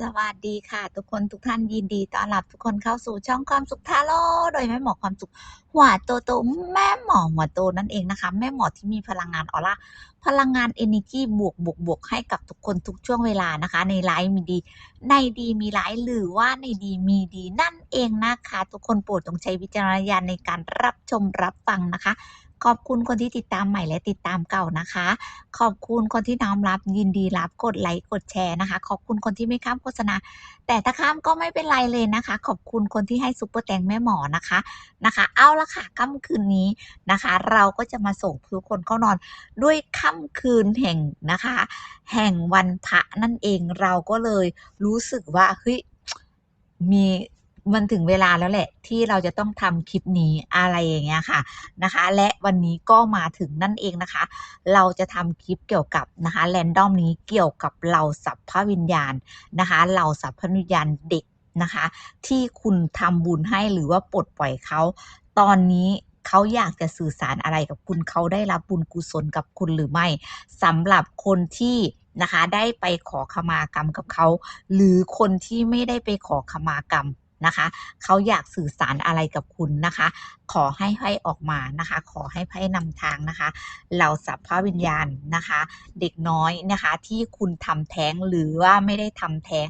สวัสดีค่ะ ทุกคนทุกท่านยินดีต้อนรับทุกคนเข้าสู่ช่องความสุขทาโร่โดยแม่หมอความสุขหัวโตโตแม่หมอหัวโตนั่นเองนะคะ แม่หมอที่มีพลังงานออร่าพลังงาน energy บวกบวกบวกให้กับทุกคนทุกช่วงเวลานะคะ ในไลฟ์มีดี ในดีมีไลฟ์หรือว่าในดีมีดีนั่นเองนะคะ ทุกคนโปรดต้องใช้วิจารณญาณในการรับชมรับฟังนะคะ ขอบคุณคนที่ติดตามใหม่และติดตามเก่านะคะ ขอบคุณคนที่น้อมรับยินดีรับกดไลค์กดแชร์นะคะ ขอบคุณคนที่ไม่ข้ามโฆษณา แต่ถ้าข้ามก็ไม่เป็นไรเลยนะคะ ขอบคุณคนที่ให้ซุปเปอร์แตงแม่หมอนะคะนะคะ เอาละค่ะค่ำคืนนี้นะคะ เราก็จะมาส่งทุกคนเข้านอน ด้วยค่ำคืนแห่งนะคะ แห่งวันพระนั่นเองเราก็เลยรู้สึกว่าเฮ้ยมี มันถึงเวลาแล้วแหละที่เราจะต้องทำคลิปนี้อะไรอย่างเงี้ยค่ะนะคะ และวันนี้ก็มาถึงนั่นเองนะคะ เราจะทำคลิปเกี่ยวกับนะคะแรนดอมนี้เกี่ยวกับเหล่าสัพพวิญญาณนะคะเหล่าสัพพวิญญาณเด็กนะคะ ที่คุณทำบุญให้หรือว่าปลดปล่อยเขาตอนนี้เขาอยากจะสื่อสารอะไรกับคุณเขาได้รับบุญกุศลกับคุณหรือไม่สำหรับคนที่นะคะ ได้ไปขอขมากรรมกับเขา หรือคนที่ไม่ได้ไปขอขมากรรม นะคะ เขาอยากสื่อสารอะไรกับคุณนะคะ ขอให้ไพ่ออกมานะคะ ขอให้ไพ่นำทางนะคะ เหล่าสัพพวิญญาณนะคะ เด็กน้อยนะคะที่คุณทำแท้งหรือว่าไม่ได้ทำแท้ง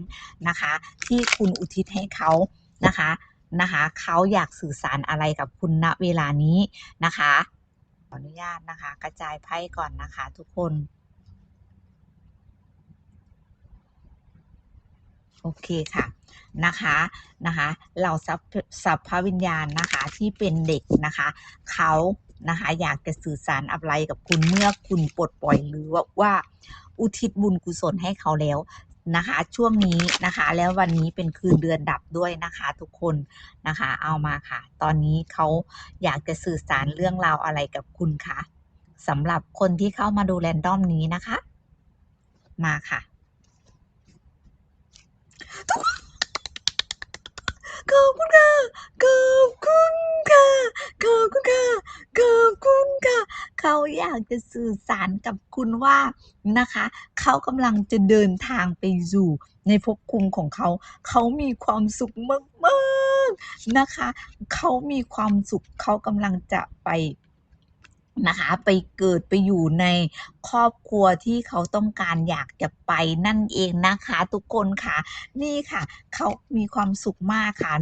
นะคะ ที่คุณอุทิศให้เขานะคะนะคะเขาอยากสื่อสารอะไรกับคุณณเวลานี้นะคะขออนุญาตนะคะ กระจายไพ่ก่อนนะคะ ทุกคน โอเคค่ะ นะคะนะคะเหล่าสัพสัพพวิญญาณนะคะที่เป็นเด็กนะคะเขานะคะอยากจะสื่อสารอะไรกับคุณเมื่อคุณปลดปล่อยหรือว่าวาอุทิศบุญกุศลให้เขาแล้วนะคะช่วงนี้นะคะแล้ววันนี้เป็นคืนเดือนดับด้วยนะคะทุกคนนะคะเอามาค่ะ ตอนนี้เขาอยากจะสื่อสารเรื่องราวอะไรกับคุณคะสำหรับคนที่เข้ามาดูแรนดอมนี้นะคะ มาค่ะ ทุกคน ขอบคุณค่ะ ขอบคุณค่ะ ขอบคุณค่ะ ขอบคุณค่ะ เขาอยากจะสื่อสารกับคุณว่านะคะ เขากำลังจะเดินทางไปสู่ในภพภูมิของเขา เขามีความสุขมากๆนะคะ เขามีความสุข เขากำลังจะไป นะคะไปเกิดไปอยู่ในครอบครัวที่เขาต้องการอยากจะไปนั่นเองนะคะ ทุกคนค่ะ นี่ค่ะ เขามีความสุขมากค่ะ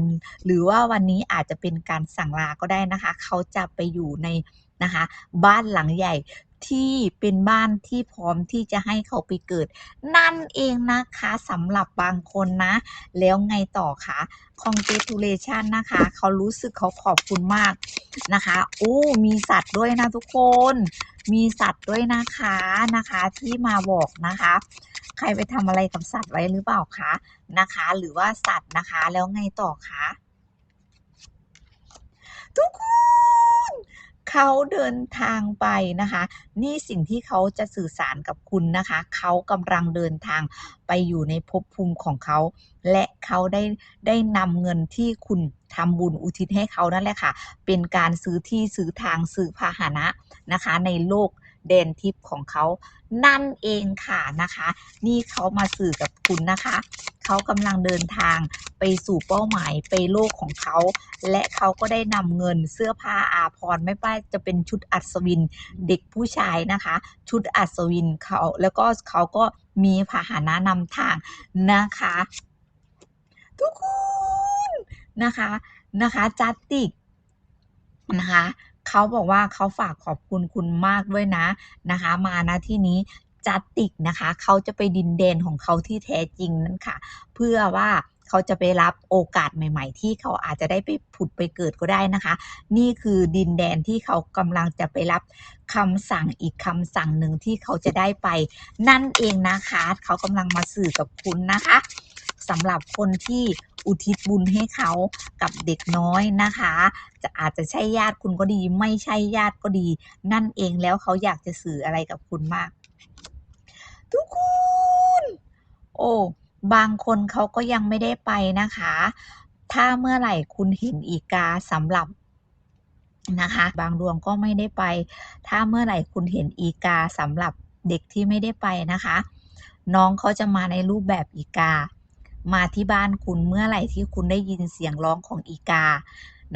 หรือว่าวันนี้อาจจะเป็นการสั่งลาก็ได้นะคะ เขาจะไปอยู่ในนะคะ บ้านหลังใหญ่ ที่เป็นบ้านที่พร้อมที่จะให้เขาไปเกิด นั่นเองนะคะสำหรับบางคนนะ แล้วไงต่อคะ congratulation นะคะ เขารู้สึกเขาขอบคุณมากนะคะ โอ้ มีสัตว์ด้วยนะทุกคน มีสัตว์ด้วยนะคะนะคะที่มาบอกนะคะ ใครไปทำอะไรกับสัตว์ไว้หรือเปล่าคะนะคะ หรือว่าสัตว์นะคะแล้วไงต่อคะทุกคน เขาเดินทางไปนะคะ นี่สิ่งที่เขาจะสื่อสารกับคุณนะคะ เขากำลังเดินทางไปอยู่ในภพภูมิของเขา และเขาได้ได้นำเงินที่คุณทำบุญอุทิศให้เขานั่นแหละค่ะ เป็นการซื้อที่ซื้อทางซื้อพาหนะนะคะ ในโลกแดนทิพย์ของเขานั่นเองค่ะนะคะ นี่เขามาสื่อกับคุณนะคะ เขากำลังเดินทางไปสู่เป้าหมายไปโลกของเขา และเขาก็ได้นำเงินเสื้อผ้าอาภรณ์ไม่ว่าจะเป็นชุดอัศวินเด็กผู้ชายนะคะ ชุดอัศวินเขาแล้วก็เขาก็มีพาหนะนำทางนะคะ ทุกคนนะคะนะคะจัตติกนะคะเขาบอกว่าเขาฝากขอบคุณคุณมากด้วยนะนะคะ มาณที่นี้ จัตติกนะคะเขาจะไปดินแดนของเขาที่แท้จริงนั่นค่ะ เพื่อว่าเขาจะไปรับโอกาสใหม่ ๆ ที่เขาอาจจะได้ไปผุดไปเกิดก็ได้นะคะ นี่คือดินแดนที่เขากำลังจะไปรับคำสั่งอีกคำสั่งหนึ่งที่เขาจะได้ไป นั่นเองนะคะ เขากำลังมาสื่อกับคุณนะคะสำหรับคนที่อุทิศบุญให้เขากับเด็กน้อยนะคะ จะอาจจะใช่ญาติคุณก็ดี ไม่ใช่ญาติก็ดี นั่นเองแล้วเขาอยากจะสื่ออะไรกับคุณมาก ทุกคน โอ้บางคนเขาก็ยังไม่ได้ไปนะคะ ถ้าเมื่อไหร่คุณเห็นอีกาสำหรับนะคะ บางดวงก็ไม่ได้ไป ถ้าเมื่อไหร่คุณเห็นอีกาสำหรับเด็กที่ไม่ได้ไปนะคะ น้องเขาจะมาในรูปแบบอีกา มาที่บ้านคุณเมื่อไหร่ที่คุณได้ยินเสียงร้องของอีกา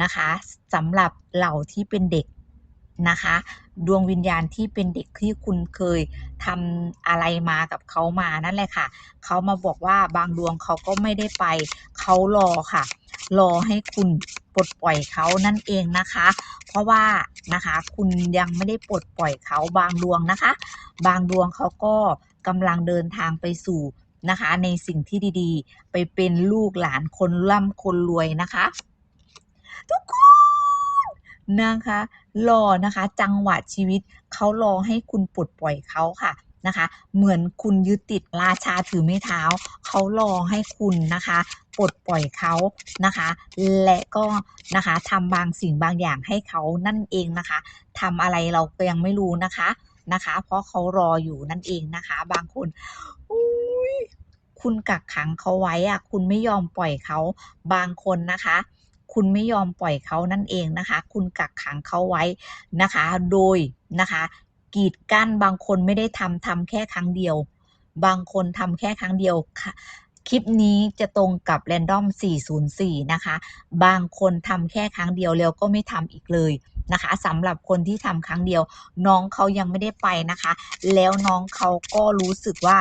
นะคะสำหรับเหล่าที่เป็นเด็กนะคะ ดวงวิญญาณที่เป็นเด็กที่คุณเคยทำอะไรมากับเขามานั่นแหละค่ะ เขามาบอกว่าบางดวงเขาก็ไม่ได้ไป เขารอค่ะ รอให้คุณปลดปล่อยเขานั่นเองนะคะ เพราะว่านะคะคุณยังไม่ได้ปลดปล่อยเขาบางดวงนะคะ บางดวงเขาก็กำลังเดินทางไปสู่นะคะในสิ่งที่ดีๆ ไปเป็นลูกหลานคนร่ำคนรวยนะคะ ทุกคน นะคะ รอนะคะ จังหวะชีวิตเขารอให้คุณปลดปล่อยเขาค่ะนะคะ เหมือนคุณยึดติดราชาถือไม้เท้า เขารอให้คุณนะคะปลดปล่อยเขานะคะ และก็นะคะทำบางสิ่งบางอย่างให้เขานั่นเองนะคะทำอะไรเราก็ยังไม่รู้นะคะนะคะ เพราะเขารออยู่นั่นเองนะคะ บางคนอุ้ยคุณกักขังเขาไว้อะคุณไม่ยอมปล่อยเขาบางคนนะคะ คุณไม่ยอมปล่อยเขานั่นเองนะคะ คุณกักขังเขาไว้นะคะ โดยนะคะกีดกั้นบางคนไม่ได้ทำทำแค่ครั้งเดียว บางคนทำแค่ครั้งเดียวค่ะคลิปนี้จะตรงกับ Random 404 นะคะ บางคนทำแค่ครั้งเดียวแล้วก็ไม่ทำอีกเลยนะคะสำหรับคนที่ทำครั้งเดียว น้องเขายังไม่ได้ไปนะคะ แล้วน้องเขาก็รู้สึกว่า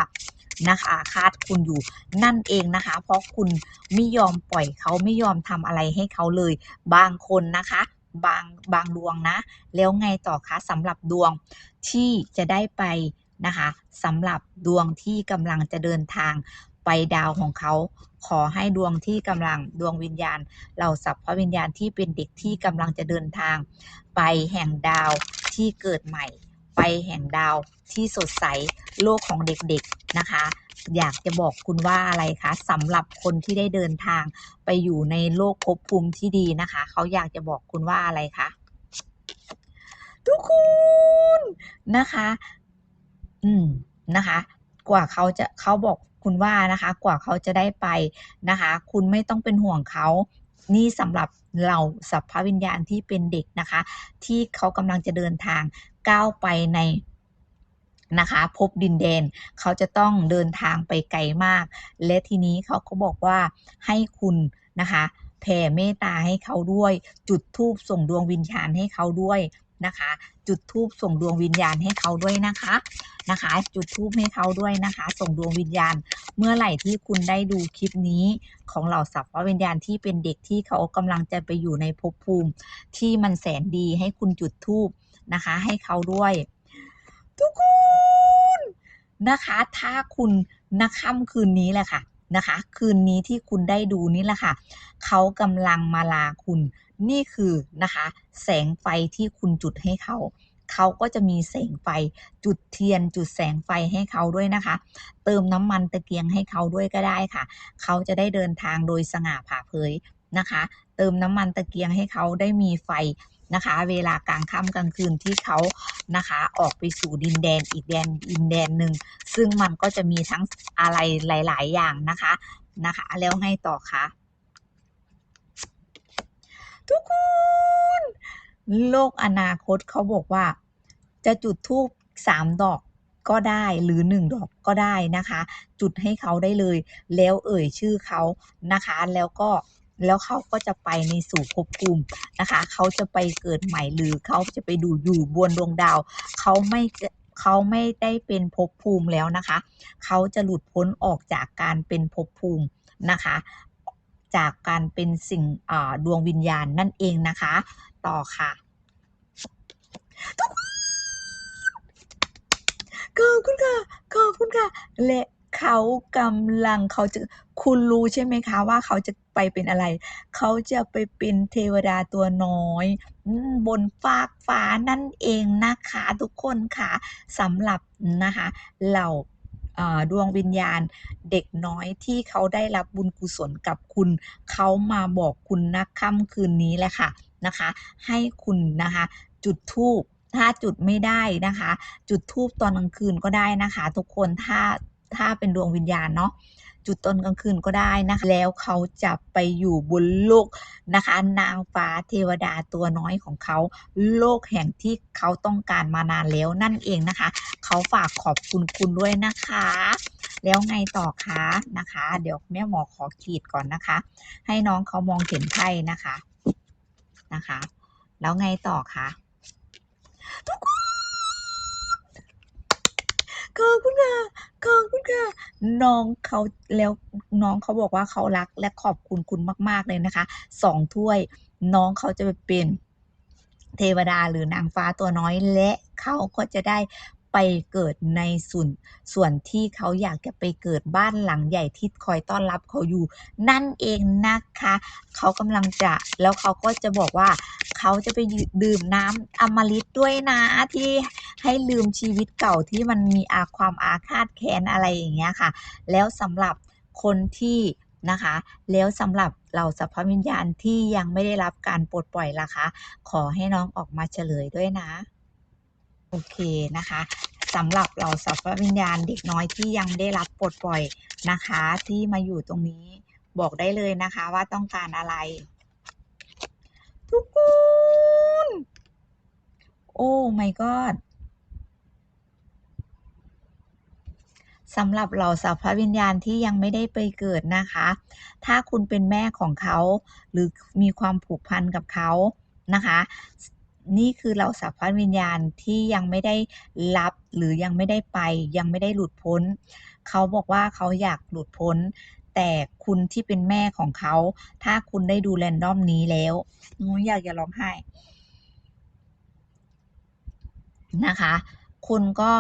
นะคะคาดคุณอยู่นั่นเองนะคะ เพราะคุณไม่ยอมปล่อยเขาไม่ยอมทำอะไรให้เขาเลย บางคนนะคะ บางบางดวงนะ แล้วไงต่อคะสำหรับดวงที่จะได้ไปนะคะสำหรับดวงที่กำลังจะเดินทางไปดาวของเขา ขอให้ดวงที่กำลังดวงวิญญาณเหล่าสัพพวิญญาณที่เป็นเด็กที่กำลังจะเดินทาง ไปแห่งดาวที่เกิดใหม่ ไปแห่งดาวที่สดใสโลกของเด็กๆนะคะ อยากจะบอกคุณว่าอะไรคะสำหรับคนที่ได้เดินทางไปอยู่ในโลกภพภูมิที่ดีนะคะ เขาอยากจะบอกคุณว่าอะไรคะทุกคนนะคะ อืมนะคะ กว่าเขาจะเขาบอกคุณว่านะคะ กว่าเขาจะได้ไปนะคะ คุณไม่ต้องเป็นห่วงเขา นี่สำหรับเราสัพพวิญญาณที่เป็นเด็กนะคะ ที่เขากำลังจะเดินทางก้าวไปในนะคะพบดินแดนเขาจะต้องเดินทางไปไกลมาก และทีนี้เขาก็บอกว่าให้คุณนะคะแผ่เมตตาให้เขาด้วย จุดทูปส่งดวงวิญญาณให้เขาด้วย นะคะ จุดธูปส่งดวงวิญญาณให้เขาด้วยนะคะนะคะ จุดธูปให้เขาด้วยนะคะ ส่งดวงวิญญาณ เมื่อไหร่ที่คุณได้ดูคลิปนี้ของเหล่าสัพพวิญญาณที่เป็นเด็กที่เขากำลังจะไปอยู่ในภพภูมิ ที่มันแสนดีให้คุณจุดธูปนะคะ ให้เขาด้วย ทุกคนนะคะ ถ้าคุณนักค่ำคืนนี้แหละค่ะนะคะ คืนนี้ที่คุณได้ดูนี่แหละค่ะ เขากำลังมาลาคุณ นี่คือนะคะแสงไฟที่คุณจุดให้เขา เขาก็จะมีแสงไฟจุดเทียนจุดแสงไฟให้เขาด้วยนะคะ เติมน้ำมันตะเกียงให้เขาด้วยก็ได้ค่ะ เขาจะได้เดินทางโดยสง่าผ่าเผยนะคะ เติมน้ำมันตะเกียงให้เขาได้มีไฟนะคะ เวลากลางค่ำกลางคืนที่เขานะคะออกไปสู่ดินแดนอีกแดนดินแดนหนึ่งซึ่งมันก็จะมีทั้งอะไรหลาย ๆ อย่างนะคะนะคะ แล้วให้ต่อคะ ทุกคน โลกอนาคตเขาบอกว่า จะจุดธูปสามดอกก็ได้หรือหนึ่งดอกก็ได้นะคะ จุดให้เขาได้เลย แล้วเอ่ยชื่อเขานะคะ แล้วก็แล้วเขาก็จะไปในสู่ภพภูมินะคะ เขาจะไปเกิดใหม่หรือเขาจะไปดูอยู่บนดวงดาว เขาไม่เขาไม่ได้เป็นภพภูมิแล้วนะคะ เขาจะหลุดพ้นออกจากการเป็นภพภูมินะคะ จากการเป็นสิ่งดวงวิญญาณนั่นเองนะคะ ต่อค่ะขอบคุณค่ะขอบคุณค่ะ และเขากำลังเขาจะคุณรู้ใช่ไหมคะ ว่าเขาจะไปเป็นอะไร เขาจะไปเป็นเทวดาตัวน้อย บนฟากฟ้านั่นเองนะคะ ทุกคนค่ะสำหรับนะคะ เหล่า ดวงวิญญาณเด็กน้อยที่เขาได้รับบุญกุศลกับคุณ เขามาบอกคุณนักค่ำคืนนี้แหละค่ะนะคะ ให้คุณนะคะจุดธูปถ้าจุดไม่ได้นะคะ จุดธูปตอนกลางคืนก็ได้นะคะ ทุกคนถ้าถ้าเป็นดวงวิญญาณเนาะ จุดตอนกลางคืนก็ได้นะคะ แล้วเขาจะไปอยู่บนโลกนะคะ นางฟ้าเทวดาตัวน้อยของเขา โลกแห่งที่เขาต้องการมานานแล้วนั่นเองนะคะ เขาฝากขอบคุณคุณด้วยนะคะ แล้วไงต่อคะนะคะ เดี๋ยวแม่หมอขอขีดก่อนนะคะ ให้น้องเขามองเห็นไพ่นะคะนะคะ แล้วไงต่อคะทุกคน ขอบคุณค่ะขอบคุณค่ะน้องเขาแล้วน้องเขาบอกว่าเขารักและขอบคุณคุณมาก ๆเลยนะคะสองถ้วย น้องเขาจะไปเป็นเทวดาหรือนางฟ้าตัวน้อยและเขาก็จะได้ ไปเกิดในส่วนส่วนที่เขาอยากจะไปเกิดบ้านหลังใหญ่ที่คอยต้อนรับเขาอยู่ นั่นเองนะคะ เขากำลังจะแล้วเขาก็จะบอกว่า เขาจะไปดื่มน้ำอมฤตด้วยนะที่ให้ลืมชีวิตเก่าที่มันมีอาความอาฆาตแค้นอะไรอย่างเงี้ยค่ะ แล้วสำหรับคนที่นะคะ แล้วสำหรับเหล่าสัพพวิญญาณที่ยังไม่ได้รับการปลดปล่อยล่ะคะ ขอให้น้องออกมาเฉลยด้วยนะ โอเคนะคะสำหรับเหล่าสัพพวิญญาณเด็กน้อยที่ยังไม่ได้รับปลดปล่อยนะคะ ที่มาอยู่ตรงนี้บอกได้เลยนะคะว่าต้องการอะไร ทุกคนโอ้ my god สำหรับเหล่าสัพพวิญญาณที่ยังไม่ได้ไปเกิดนะคะ ถ้าคุณเป็นแม่ของเขา หรือมีความผูกพันกับเขานะคะ นี่คือเหล่าสัพพวิญญาณที่ยังไม่ได้รับหรือยังไม่ได้ไป ยังไม่ได้หลุดพ้น เขาบอกว่าเขาอยากหลุดพ้น แต่คุณที่เป็นแม่ของเขา ถ้าคุณได้ดูแรนดอมนี้แล้วหนูอยากจะร้องไห้นะคะ คุณก็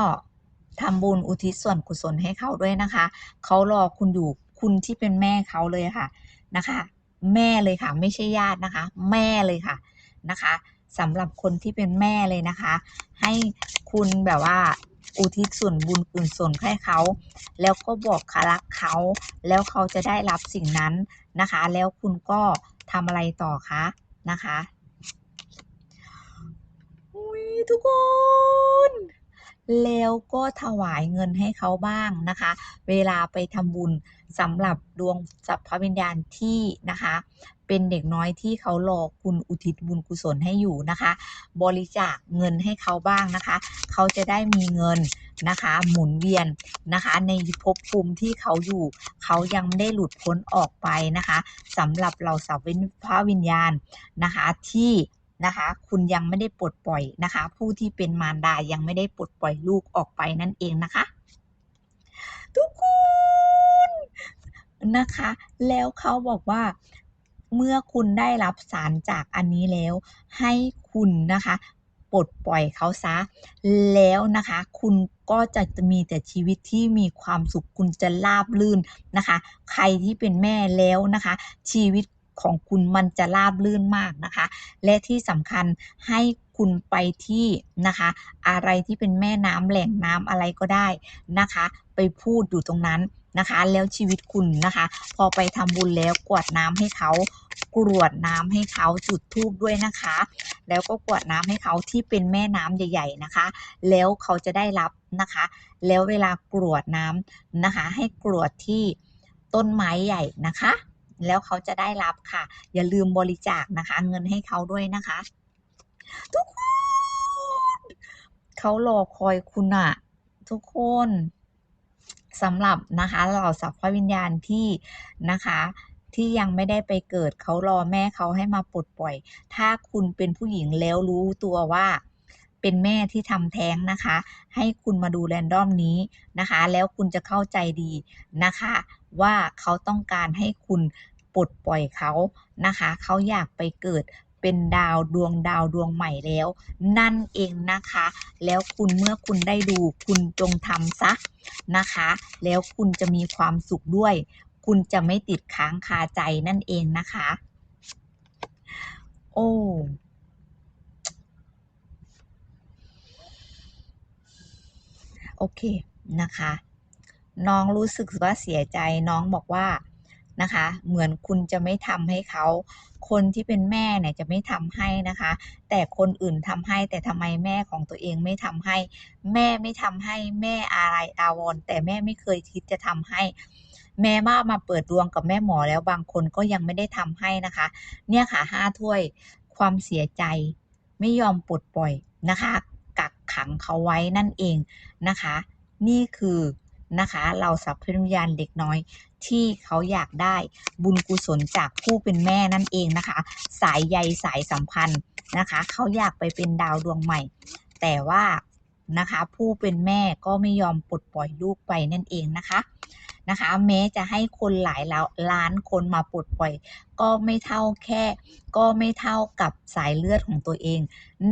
ทำบุญอุทิศส่วนกุศลให้เขาด้วยนะคะ เขารอคุณอยู่คุณที่เป็นแม่เขาเลยค่ะนะคะ แม่เลยค่ะ ไม่ใช่ญาตินะคะ แม่เลยค่ะนะคะ สำหรับคนที่เป็นแม่เลยนะคะ ให้คุณแบบว่าอุทิศส่วนบุญกุศลให้เขา แล้วก็บอกคารักเขา แล้วเขาจะได้รับสิ่งนั้นนะคะ แล้วคุณก็ทำอะไรต่อคะนะคะอุ้ยทุกคน แล้วก็ถวายเงินให้เขาบ้างนะคะ เวลาไปทำบุญสำหรับดวงสัพพวิญญาณที่นะคะ เป็นเด็กน้อยที่เขารอคุณอุทิศบุญกุศลให้อยู่นะคะ บริจาคเงินให้เขาบ้างนะคะ เขาจะได้มีเงินนะคะ หมุนเวียนนะคะ ในภพภูมิที่เขาอยู่ เขายังไม่ได้หลุดพ้นออกไปนะคะสำหรับเราสัพพวิญญาณนะคะที่ นะคะ คุณยังไม่ได้ปลดปล่อยนะคะ ผู้ที่เป็นมารดายังไม่ได้ปลดปล่อยลูกออกไปนั่นเองนะคะ ทุกคนนะคะ แล้วเขาบอกว่าเมื่อคุณได้รับสารจากอันนี้แล้ว ให้คุณนะคะปลดปล่อยเขาซะ แล้วนะคะ คุณก็จะมีแต่ชีวิตที่มีความสุขคุณจะราบลื่นนะคะ ใครที่เป็นแม่แล้วนะคะ ชีวิต ของคุณมันจะราบลื่นมากนะคะ และที่สำคัญให้คุณไปที่นะคะ อะไรที่เป็นแม่น้ำแหล่งน้ำอะไรก็ได้นะคะ ไปพูดอยู่ตรงนั้นนะคะ แล้วชีวิตคุณนะคะ พอไปทำบุญแล้วกวดน้ำให้เขากรวดน้ำให้เขาจุดธูปด้วยนะคะ แล้วก็กรวดน้ำให้เขาที่เป็นแม่น้ำใหญ่ ๆนะคะ แล้วเขาจะได้รับนะคะ แล้วเวลากรวดน้ำนะคะ ให้กรวดที่ต้นไม้ใหญ่นะคะ แล้วเขาจะได้รับค่ะ อย่าลืมบริจาคนะคะ เงินให้เขาด้วยนะคะ ทุกคนเขารอคอยคุณอะทุกคนสำหรับนะคะเหล่าสัพพวิญญาณที่นะคะที่ยังไม่ได้ไปเกิดเขารอแม่เขาให้มาปลดปล่อย ถ้าคุณเป็นผู้หญิงแล้วรู้ตัวว่า เป็นแม่ที่ทำแท้งนะคะ ให้คุณมาดูแรนดอมนี้นะคะ แล้วคุณจะเข้าใจดีนะคะ ว่าเขาต้องการให้คุณปลดปล่อยเขานะคะ เขาอยากไปเกิดเป็นดาวดวงดาวดวงใหม่แล้ว นั่นเองนะคะ แล้วคุณเมื่อคุณได้ดูคุณจงทำซะนะคะ แล้วคุณจะมีความสุขด้วย คุณจะไม่ติดค้างคาใจนั่นเองนะคะ โอ้ โอเคนะคะ น้องรู้สึกว่าเสียใจน้องบอกว่านะคะ เหมือนคุณจะไม่ทำให้เขา คนที่เป็นแม่เนี่ยจะไม่ทำให้นะคะ แต่คนอื่นทำให้แต่ทำไมแม่ของตัวเองไม่ทำให้ แม่ไม่ทำให้แม่อะไรอาวรณ์แต่แม่ไม่เคยคิดจะทำให้ แม้ว่ามาเปิดดวงกับแม่หมอแล้วบางคนก็ยังไม่ได้ทำให้นะคะ เนี่ยค่ะห้าถ้วยความเสียใจไม่ยอมปลดปล่อยนะคะ ขังเขาไว้นั่นเองนะคะ นี่คือนะคะเราสัพพิญญาณเด็กน้อยที่เขาอยากได้บุญกุศลจากผู้เป็นแม่นั่นเองนะคะ สายใยสายสัมพันธ์นะคะ เขาอยากไปเป็นดาวดวงใหม่ แต่ว่านะคะผู้เป็นแม่ก็ไม่ยอมปลดปล่อยลูกไปนั่นเองนะคะ นะคะ แม้จะให้คนหลายล้านคนมาปลดปล่อย ก็ไม่เท่าแค่ ก็ไม่เท่ากับสายเลือดของตัวเอง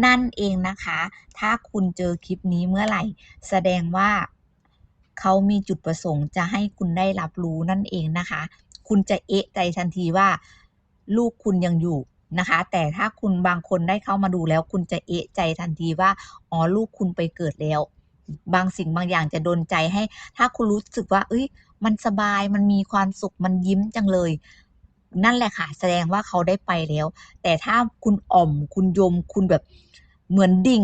นั่นเองนะคะ ถ้าคุณเจอคลิปนี้เมื่อไหร่ แสดงว่าเขามีจุดประสงค์จะให้คุณได้รับรู้นั่นเองนะคะ คุณจะเอะใจทันทีว่าลูกคุณยังอยู่นะคะ แต่ถ้าคุณบางคนได้เข้ามาดูแล้ว คุณจะเอะใจทันทีว่าอ๋อลูกคุณไปเกิดแล้ว บางสิ่งบางอย่างจะโดนใจให้ ถ้าคุณรู้สึกว่า เอ้ย มันสบายมันมีความสุขมันยิ้มจังเลย นั่นแหละค่ะ แสดงว่าเขาได้ไปแล้ว แต่ถ้าคุณอ่อมคุณยมคุณแบบเหมือนดิ่ง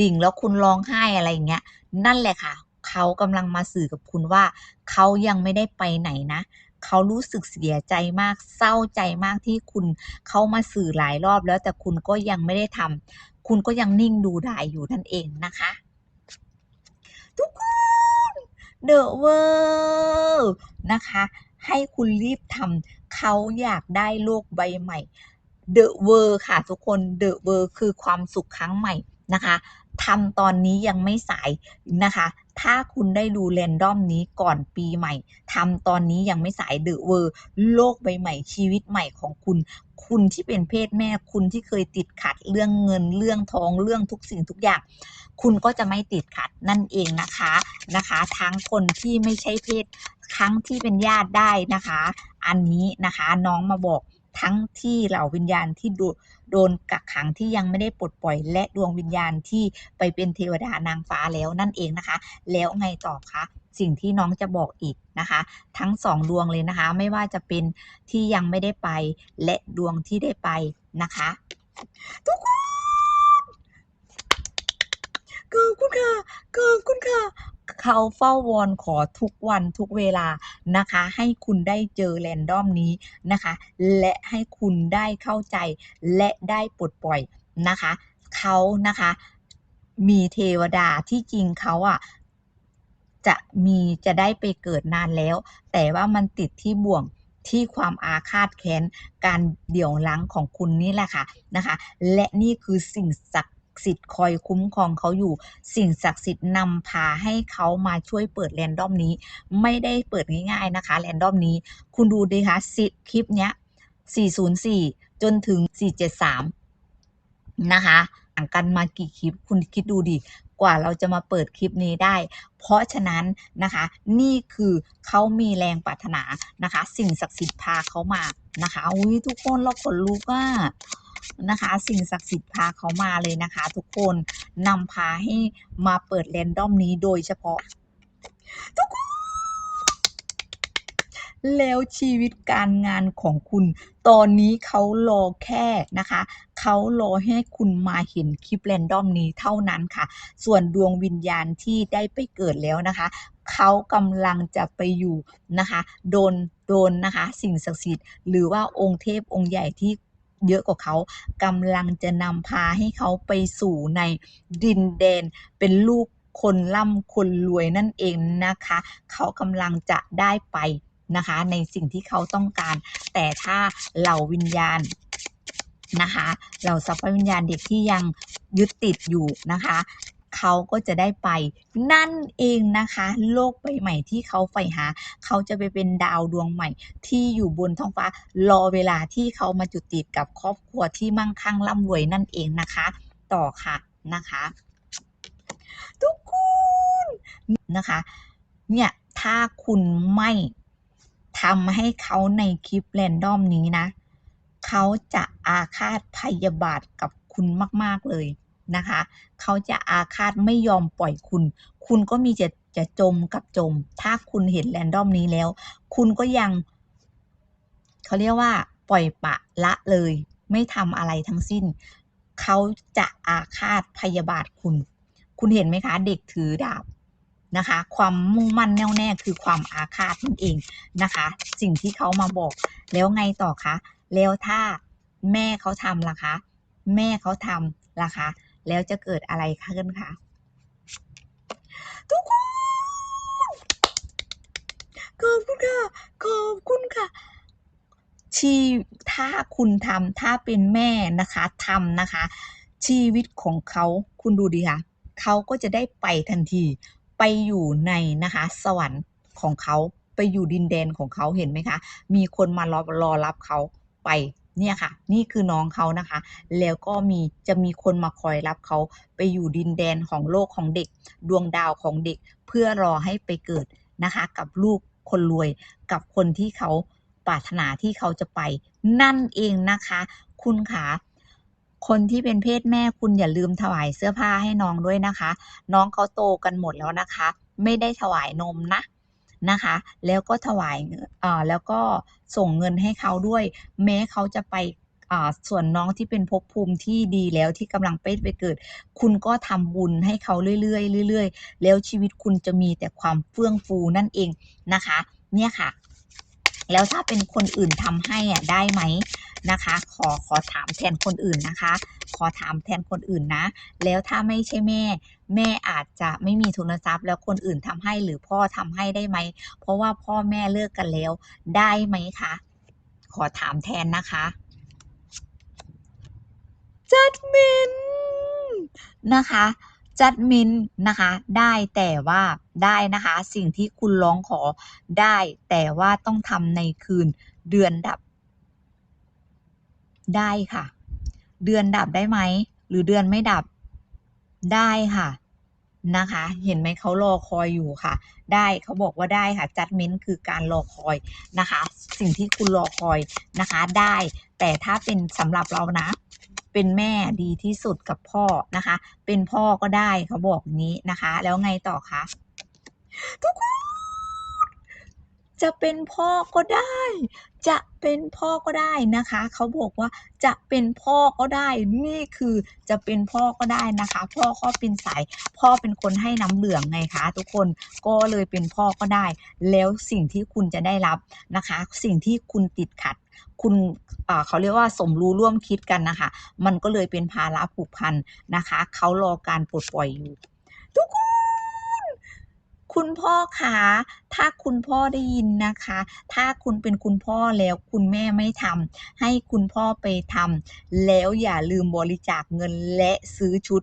ดิ่งแล้วคุณร้องไห้อะไรอย่างเงี้ย นั่นแหละค่ะ เขากำลังมาสื่อกับคุณว่า เขายังไม่ได้ไปไหนนะเขารู้สึกเสียใจมากเศร้าใจมากที่คุณเข้ามาสื่อหลายรอบแล้วแต่คุณก็ยังไม่ได้ทำคุณก็ยังนิ่งดูดายอยู่นั่นเองนะคะ ทุกคน The World นะคะ ให้คุณรีบทำเขาอยากได้โลกใบใหม่ The World ค่ะทุกคน The World คือความสุขครั้งใหม่นะคะทำตอนนี้ยังไม่สายนะคะ ถ้าคุณได้ดูเรนดอมนี้ก่อนปีใหม่ ทำตอนนี้ยังไม่สายเดอะเวอร์โลกใบใหม่ชีวิตใหม่ของคุณ คุณที่เป็นเพศแม่ คุณที่เคยติดขัดเรื่องเงินเรื่องทองเรื่องทุกสิ่งทุกอย่าง คุณก็จะไม่ติดขัดนั่นเองนะคะนะคะ ทั้งคนที่ไม่ใช่เพศครั้งที่เป็นญาติได้นะคะ อันนี้นะคะน้องมาบอกทั้งที่เหล่าวิญญาณที่โดโดนกักขังที่ยังไม่ได้ปลดปล่อย และดวงวิญญาณที่ไปเป็นเทวดานางฟ้าแล้วนั่นเองนะคะ แล้วไงต่อคะสิ่งที่น้องจะบอกอีกนะคะ ทั้งสองดวงเลยนะคะ ไม่ว่าจะเป็นที่ยังไม่ได้ไปและดวงที่ได้ไปนะคะ ทุกคน ขอบคุณค่ะขอบคุณค่ะ เขาเฝ้าวอนขอทุกวันทุกเวลานะคะ ให้คุณได้เจอแรนดอมนี้นะคะ และให้คุณได้เข้าใจ และได้ปลดปล่อยนะคะเขานะคะมีเทวดาที่จริงเขาอะจะมีจะได้ไปเกิดนานแล้ว แต่ว่ามันติดที่บ่วงที่ความอาฆาตแค้นการเดี่ยวรั้งของคุณนี่แหละค่ะนะคะ และนี่คือสิ่งศักดิ์ สิทธิ์คอยคุ้มครองเขาอยู่ สิ่งศักดิ์สิทธิ์นำพาให้เขามาช่วยเปิดแรนดอมนี้ ไม่ได้เปิดง่ายๆนะคะแรนดอมนี้ คุณดูดิคะสิคลิปเนี้ย 404 จนถึง 473 นะคะห่างกันมากี่คลิปคุณคิดดูดิ กว่าเราจะมาเปิดคลิปนี้ได้ เพราะฉะนั้นนะคะนี่คือเขามีแรงปรารถนานะคะ สิ่งศักดิ์สิทธิ์พาเขามานะคะอุ้ยทุกคนเราขนลุกอะนะคะสิ่งศักดิ์สิทธิ์พาเขามาเลยนะคะ ทุกคนนำพาให้มาเปิดแรนดอมนี้โดยเฉพาะ ทุกคน แล้วชีวิตการงานของคุณ ตอนนี้เขารอแค่นะคะ เขารอให้คุณมาเห็นคลิปแรนดอมนี้เท่านั้นค่ะ ส่วนดวงวิญญาณที่ได้ไปเกิดแล้วนะคะ เขากำลังจะไปอยู่นะคะ โดน โดนนะคะ สิ่งศักดิ์สิทธิ์ หรือว่าองค์เทพองค์ใหญ่ที่เยอะกว่าเขากำลังจะนำพาให้เขาไปสู่ในดินแดนเป็นลูกคนร่ำคนรวยนั่นเองนะคะ เขากำลังจะได้ไป นะคะ ในสิ่งที่เขาต้องการ แต่ถ้าเหล่าวิญญาณนะคะเหล่าสัพพวิญญาณเด็กที่ยังยึดติดอยู่นะคะเขาก็จะได้ไปนั่นเองนะคะ โลกใบใหม่ที่เขาใฝ่หา เขาจะไปเป็นดาวดวงใหม่ ที่อยู่บนท้องฟ้ารอเวลาที่เขามาจุดติดกับครอบครัวที่มั่งคั่งร่ำรวยนั่นเองนะคะ ต่อค่ะนะคะ ทุกคนนะคะ เนี่ยถ้าคุณไม่ ทำให้เขาในคลิปแรนดอมนี้นะ เขาจะอาฆาตพยาบาทกับคุณมาก ๆ เลยนะคะ เขาจะอาฆาตไม่ยอมปล่อยคุณ คุณก็มีจะจะจมกับจม ถ้าคุณเห็นแรนดอมนี้แล้ว คุณก็ยัง เขาเรียกว่า ปล่อยปะละเลย ไม่ทำอะไรทั้งสิ้น เขาจะอาฆาตพยาบาทคุณ คุณเห็นไหมคะ เด็กถือดาบ นะคะ ความมุ่งมั่นแน่วแน่คือความอาฆาตนั่นเองนะคะ สิ่งที่เขามาบอกแล้วไงต่อคะแล้วถ้าแม่เขาทำล่ะคะ แม่เขาทำล่ะคะ แล้วจะเกิดอะไรขึ้นคะทุกคนขอบคุณค่ะขอบคุณค่ะชีถ้าคุณทำถ้าเป็นแม่นะคะทำนะคะ ชีวิตของเขาคุณดูดิค่ะเขาก็จะได้ไปทันที ไปอยู่ในนะคะสวรรค์ของเขาไปอยู่ดินแดนของเขาเห็นไหมคะ มีคนมารอรอรับเขาไปเนี่ยค่ะ นี่คือน้องเขานะคะ แล้วก็มีจะมีคนมาคอยรับเขาไปอยู่ดินแดนของโลกของเด็ก ดวงดาวของเด็กเพื่อรอให้ไปเกิดนะคะ กับลูกคนรวยกับคนที่เขาปรารถนาที่เขาจะไป นั่นเองนะคะ คุณขา คนที่เป็นเพศแม่คุณอย่าลืมถวายเสื้อผ้าให้น้องด้วยนะคะ น้องเขาโตกันหมดแล้วนะคะ ไม่ได้ถวายนมนะนะคะ แล้วก็ถวายเอ่อแล้วก็ส่งเงินให้เขาด้วย แม้เขาจะไปอ่าส่วนน้องที่เป็นภพภูมิที่ดีแล้วที่กำลังไปไปเกิด คุณก็ทำบุญให้เขาเรื่อยๆเรื่อยๆ แล้วชีวิตคุณจะมีแต่ความเฟื่องฟูนั่นเองนะคะ เนี่ยค่ะ แล้วถ้าเป็นคนอื่นทำให้อะได้ไหมนะคะ ขอขอถามแทนคนอื่นนะคะ ขอถามแทนคนอื่นนะ แล้วถ้าไม่ใช่แม่ แม่อาจจะไม่มีทุนทรัพย์ แล้วคนอื่นทำให้หรือพ่อทำให้ได้ไหม เพราะว่าพ่อแม่เลิกกันแล้วได้ไหมคะ ขอถามแทนนะคะจัดมินนะคะ จัดมินนะคะได้แต่ว่าได้นะคะสิ่งที่คุณร้องขอได้แต่ว่าต้องทำในคืนเดือนดับ ได้ค่ะ เดือนดับได้ไหม หรือเดือนไม่ดับได้ค่ะนะคะ เห็นไหมเขารอคอยอยู่ค่ะ ได้เขาบอกว่าได้ค่ะจัดเม้นคือการรอคอยนะคะ สิ่งที่คุณรอคอยนะคะได้ แต่ถ้าเป็นสำหรับเรานะ เป็นแม่ดีที่สุดกับพ่อนะคะ เป็นพ่อก็ได้เขาบอกนี้นะคะ แล้วไงต่อคะทุกคนจะเป็นพ่อก็ได้ จะเป็นพ่อก็ได้นะคะ เขาบอกว่าจะเป็นพ่อก็ได้ นี่คือจะเป็นพ่อก็ได้นะคะ พ่อก็เป็นสาย พ่อเป็นคนให้น้ำเหลืองไงคะ ทุกคน ก็เลยเป็นพ่อก็ได้ แล้วสิ่งที่คุณจะได้รับนะคะ สิ่งที่คุณติดขัด คุณเขาเรียกว่าสมรู้ร่วมคิดกันนะคะ มันก็เลยเป็นภาระผูกพันนะคะ เขารอการปลดปล่อยอยู่ ทุกคนคุณพ่อคะถ้าคุณพ่อได้ยินนะคะ ถ้าคุณเป็นคุณพ่อแล้วคุณแม่ไม่ทำให้คุณพ่อไปทำแล้วอย่าลืมบริจาคเงินและซื้อชุด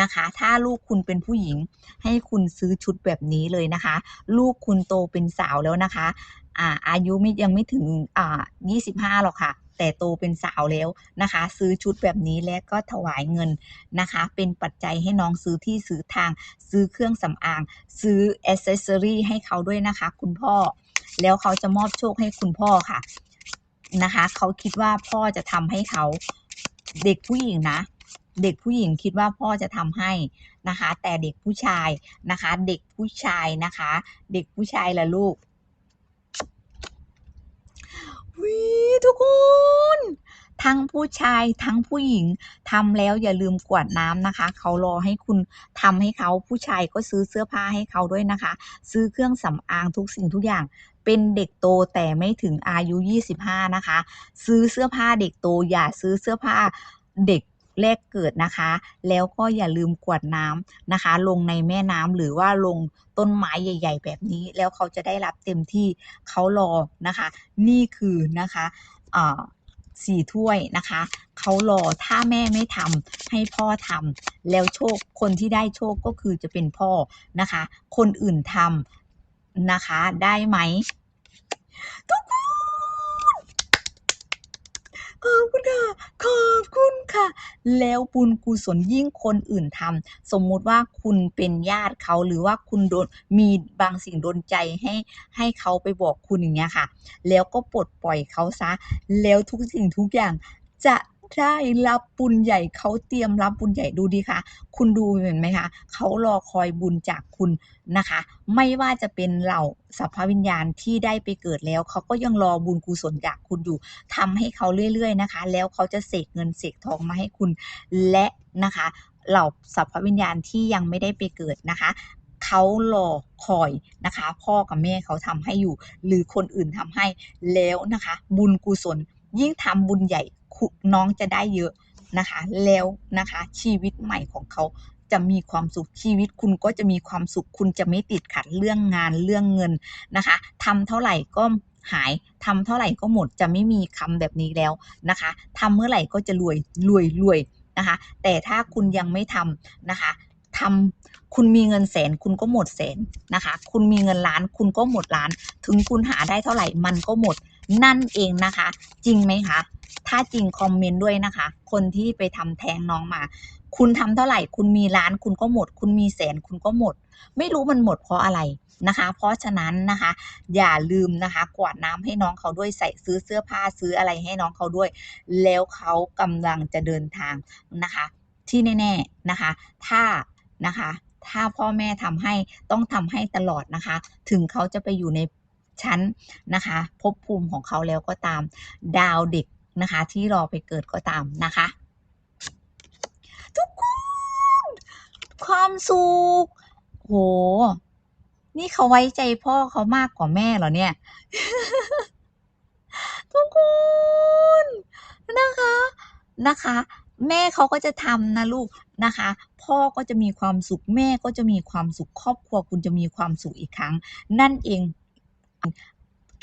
นะคะ ถ้าลูกคุณเป็นผู้หญิงให้คุณซื้อชุดแบบนี้เลยนะคะ ลูกคุณโตเป็นสาวแล้วนะคะอ่าอายุไม่ยังไม่ถึงอ่า25 หรอกค่ะ แต่โตเป็นสาวแล้วนะคะ ซื้อชุดแบบนี้แล้วก็ถวายเงินนะคะ เป็นปัจจัยให้น้องซื้อที่ซื้อทาง ซื้อเครื่องสำอาง ซื้ออ c เซสซอรีให้เขาด้วยนะคะ คุณพ่อ แล้วเขาจะมอบโชคให้คุณพ่อค่ะนะคะ เขาคิดว่าพ่อจะทำให้เขาเด็กผู้หญิงนะ เด็กผู้หญิงคิดว่าพ่อจะทำให้นะคะ แต่เด็กผู้ชายนะคะ เด็กผู้ชายนะคะ เด็กผู้ชายละลูกวิทุกคนทั้งผู้ชายทั้งผู้หญิงทำแล้วอย่าลืมกวดน้ำนะคะ เขารอให้คุณทำให้เขาผู้ชายก็ซื้อเสื้อผ้าให้เขาด้วยนะคะ ซื้อเครื่องสำอางทุกสิ่งทุกอย่าง เป็นเด็กโตแต่ไม่ถึงอายุ 25 นะคะ ซื้อเสื้อผ้าเด็กโตอย่าซื้อเสื้อผ้าเด็ก แรกเกิดนะคะ แล้วก็อย่าลืมกวดน้ำนะคะ ลงในแม่น้ำหรือว่าลงต้นไม้ใหญ่ ๆ แบบนี้ แล้วเขาจะได้รับเต็มที่เขารอนะคะ นี่คือนะคะสี่ถ้วยนะคะเขารอถ้าแม่ไม่ทำให้พ่อทำแล้วโชคคนที่ได้โชคก็คือจะเป็นพ่อนะคะ คนอื่นทำนะคะได้ไหมทุกคน ขอบคุณค่ะ ขอบคุณค่ะ แล้วบุญกุศลยิ่งคนอื่นทำสมมุติว่าคุณเป็นญาติเขาหรือว่าคุณโดนมีบางสิ่งโดนใจให้ให้เขาไปบอกคุณอย่างเงี้ยค่ะ แล้วก็ปลดปล่อยเขาซะ แล้วทุกสิ่งทุกอย่างจะ ได้รับบุญใหญ่เขาเตรียมรับบุญใหญ่ดูดีค่ะ คุณดูเห็นไหมคะเขารอคอยบุญจากคุณนะคะ ไม่ว่าจะเป็นเหล่าสัพพวิญญาณที่ได้ไปเกิดแล้วเขาก็ยังรอบุญกุศลจากคุณอยู่ทำให้เขาเรื่อยๆนะคะ แล้วเขาจะเสกเงินเสกทองมาให้คุณและนะคะเหล่าสัพพวิญญาณที่ยังไม่ได้ไปเกิดนะคะเขารอคอยนะคะ พ่อกับแม่เขาทำให้อยู่ หรือคนอื่นทำให้แล้วนะคะ บุญกุศลยิ่งทำบุญใหญ่ น้องจะได้เยอะนะคะ แล้วนะคะชีวิตใหม่ของเขาจะมีความสุขชีวิตคุณก็จะมีความสุขคุณจะไม่ติดขัดเรื่องงานเรื่องเงินนะคะทำเท่าไหร่ก็หายทำเท่าไหร่ก็หมดจะไม่มีคำแบบนี้แล้วนะคะทำเมื่อไหร่ก็จะรวยรวยรวยนะคะ แต่ถ้าคุณยังไม่ทำนะคะทำคุณมีเงินแสนคุณก็หมดแสนนะคะ คุณมีเงินล้านคุณก็หมดล้าน ถึงคุณหาได้เท่าไหร่มันก็หมด นั่นเองนะคะ จริงไหมคะ ถ้าจริงคอมเมนต์ด้วยนะคะ คนที่ไปทำแท้งน้องมา คุณทำเท่าไหร่ คุณมีล้านคุณก็หมด คุณมีแสนคุณก็หมด ไม่รู้มันหมดเพราะอะไรนะคะ เพราะฉะนั้นนะคะ อย่าลืมนะคะ กวาดน้ำให้น้องเขาด้วยใส่ซื้อเสื้อผ้าซื้ออะไรให้น้องเขาด้วย แล้วเขากำลังจะเดินทางนะคะ ที่แน่ๆนะคะ ถ้านะคะถ้าพ่อแม่ทำให้ต้องทำให้ตลอดนะคะ ถึงเขาจะไปอยู่ใน ชั้นนะคะภพภูมิของเขาแล้วก็ตามดาวเด็กนะคะ ที่รอไปเกิดก็ตามนะคะ ทุกคนความสุขโห นี่เขาไว้ใจพ่อเขามากกว่าแม่เหรอเนี่ย ทุกคนนะคะนะคะแม่เขาก็จะทำนะลูกนะคะ พ่อก็จะมีความสุขแม่ก็จะมีความสุขครอบครัวคุณจะมีความสุขอีกครั้ง นั่นเอง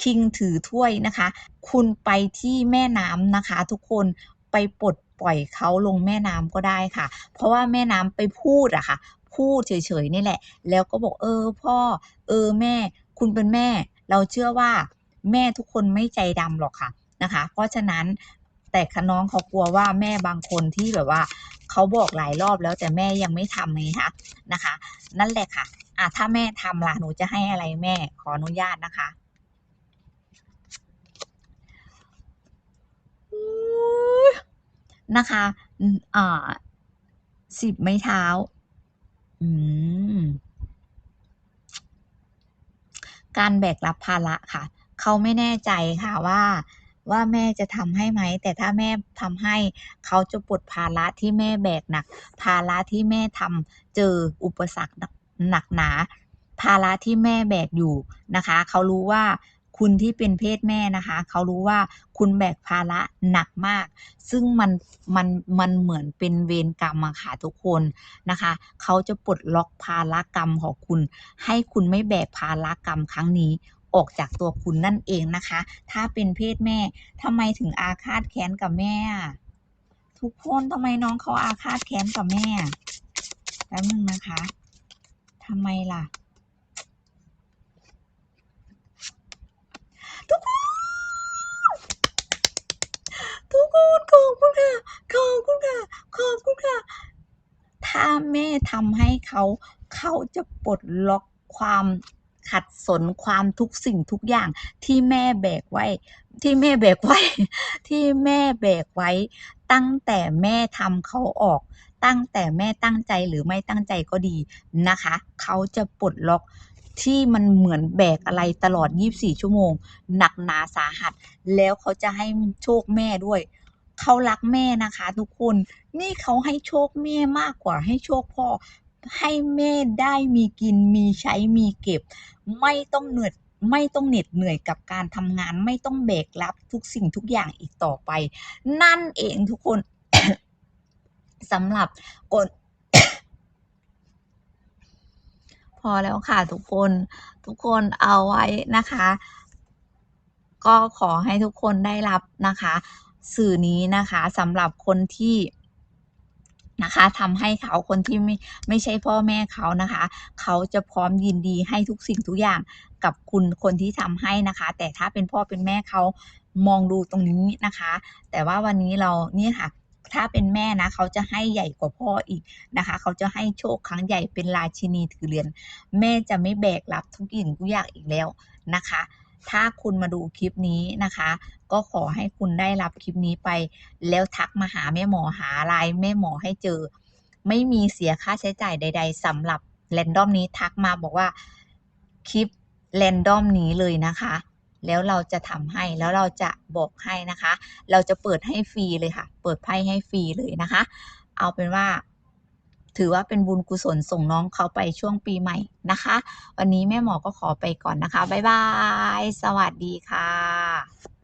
คิงถือถ้วยนะคะ คุณไปที่แม่น้ำนะคะ ทุกคนไปปลดปล่อยเขาลงแม่น้ำก็ได้ค่ะ เพราะว่าแม่น้ำไปพูดอะค่ะ พูดเฉยๆนี่แหละ แล้วก็บอกเออพ่อ เออแม่ คุณเป็นแม่ เราเชื่อว่าแม่ทุกคนไม่ใจดำหรอกค่ะนะคะ เพราะฉะนั้น แต่คน้องเขากลัวว่าแม่บางคนที่แบบว่าเขาบอกหลายรอบแล้วแต่แม่ยังไม่ทำไงคะนะคะ นั่นแหละค่ะอะถ้าแม่ทำล่ะหนูจะให้อะไรแม่ขออนุญาตนะคะนะคะอ่าสิบไม้เท้า อืม การแบกรับภาระค่ะ เขาไม่แน่ใจค่ะว่า ว่าแม่จะทำให้ไหม แต่ถ้าแม่ทำให้เขาจะปลดภาระที่แม่แบกหนัก ภาระที่แม่ทำเจออุปสรรคหนักหนักหนา ภาระที่แม่แบกอยู่นะคะ เขารู้ว่าคุณที่เป็นเพศแม่นะคะ เขารู้ว่าคุณแบกภาระหนักมาก ซึ่งมันมันมันเหมือนเป็นเวรกรรมอะค่ะทุกคนนะคะ เขาจะปลดล็อกภาระกรรมของคุณ ให้คุณไม่แบกภาระกรรมครั้งนี้ ออกจากตัวคุณนั่นเองนะคะ ถ้าเป็นเพศแม่ทำไมถึงอาฆาตแค้นกับแม่ ทุกคนทำไมน้องเขาอาฆาตแค้นกับแม่แป๊บนึงนะคะทำไมล่ะ ทุกคน ทุกคนขอบคุณค่ะขอบคุณค่ะขอบคุณค่ะ ถ้าแม่ทำให้เขา เขาจะปลดล็อกความ ขัดสนความทุกสิ่งทุกอย่างที่แม่แบกไว้ ที่แม่แบกไว้ ที่แม่แบกไว้ ตั้งแต่แม่ทำเขาออก ตั้งแต่แม่ตั้งใจหรือไม่ตั้งใจก็ดีนะคะ เขาจะปลดล็อกที่มันเหมือนแบกอะไรตลอด 24 ชั่วโมง หนักหนาสาหัส แล้วเขาจะให้โชคแม่ด้วย เขารักแม่นะคะ ทุกคน นี่เขาให้โชคแม่มากกว่าให้โชคพ่อ ให้แม่ได้มีกินมีใช้มีเก็บ ไม่ต้องเหนื่อยไม่ต้องเหน็ดเหนื่อยกับการทำงาน ไม่ต้องแบกรับทุกสิ่งทุกอย่างอีกต่อไป นั่นเองทุกคนสำหรับกฎพอแล้วค่ะทุกคนทุกคนเอาไว้นะคะ ก็ขอให้ทุกคนได้รับนะคะ สื่อนี้นะคะสำหรับคนที่ นะคะทำให้เขาคนที่ไม่ไม่ใช่พ่อแม่เขานะคะ เขาจะพร้อมยินดีให้ทุกสิ่งทุกอย่างกับคุณคนที่ทำให้นะคะ แต่ถ้าเป็นพ่อเป็นแม่เขามองดูตรงนี้นะคะ แต่ว่าวันนี้เรานี่ค่ะถ้าเป็นแม่นะเขาจะให้ใหญ่กว่าพ่ออีกนะคะ เขาจะให้โชคครั้งใหญ่เป็นราชินีถือเหรียญแม่จะไม่แบกรับทุกอย่างทุกอย่างอีกแล้วนะคะ ถ้าคุณมาดูคลิปนี้นะคะ ก็ขอให้คุณได้รับคลิปนี้ไป แล้วทักมาหาแม่หมอหาไลน์แม่หมอให้เจอ ไม่มีเสียค่าใช้จ่ายใด ๆสำหรับแรนดอมนี้ทักมาบอกว่าคลิปแรนดอมนี้เลยนะคะ แล้วเราจะทำให้แล้วเราจะบอกให้นะคะ เราจะเปิดให้ฟรีเลยค่ะ เปิดไพ่ให้ฟรีเลยนะคะ เอาเป็นว่า ถือว่าเป็นบุญกุศลส่งน้องเขาไปช่วงปีใหม่นะคะ วันนี้แม่หมอก็ขอไปก่อนนะคะ บ๊ายบาย สวัสดีค่ะ